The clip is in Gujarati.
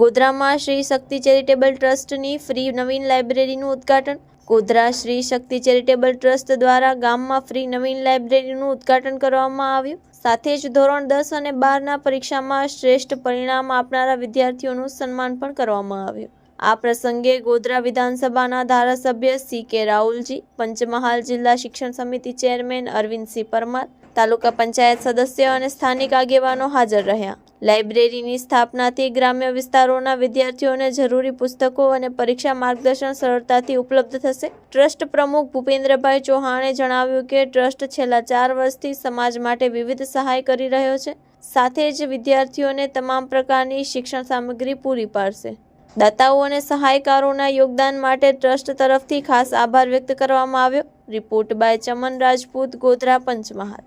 ગોધરામાં શ્રી શક્તિ ચેરિટેબલ ટ્રસ્ટની ફ્રી નવીન લાઇબ્રેરીનું ઉદ્ઘાટન. ગોધરા શ્રી શક્તિ ચેરિટેબલ ટ્રસ્ટ દ્વારા ગામમાં ફ્રી નવીન લાઇબ્રેરીનું ઉદ્ઘાટન કરવામાં આવ્યું. સાથે જ ધોરણ દસ અને બારના પરીક્ષામાં શ્રેષ્ઠ પરિણામ આપનારા વિદ્યાર્થીઓનું સન્માન પણ કરવામાં આવ્યું. આ પ્રસંગે ગોધરા વિધાનસભાના ધારાસભ્ય સી કે રાહુલજી, પંચમહાલ જિલ્લા શિક્ષણ સમિતિ ચેરમેન અરવિંદસિંહ પરમાર, તાલુકા પંચાયત સદસ્ય અને સ્થાનિક આગેવાનો હાજર રહ્યા. લાઇબ્રેરીની સ્થાપનાથી ગ્રામ્ય વિસ્તારોના વિદ્યાર્થીઓને જરૂરી પુસ્તકો અને પરીક્ષા માર્ગદર્શન સરળતાથી ઉપલબ્ધ થશે. ટ્રસ્ટ પ્રમુખ ભૂપેન્દ્રભાઈ ચૌહાણે જણાવ્યું કે ટ્રસ્ટ છેલ્લા ચાર વર્ષથી સમાજ માટે વિવિધ સહાય કરી રહ્યો છે. સાથે જ વિદ્યાર્થીઓને તમામ પ્રકારની શિક્ષણ સામગ્રી પૂરી પાડશે. દાતાઓ અને સહાયકારોના યોગદાન માટે ટ્રસ્ટ તરફથી ખાસ આભાર વ્યક્ત કરવામાં આવ્યો. Report by Chaman Rajput, Godhra, Panchmahal.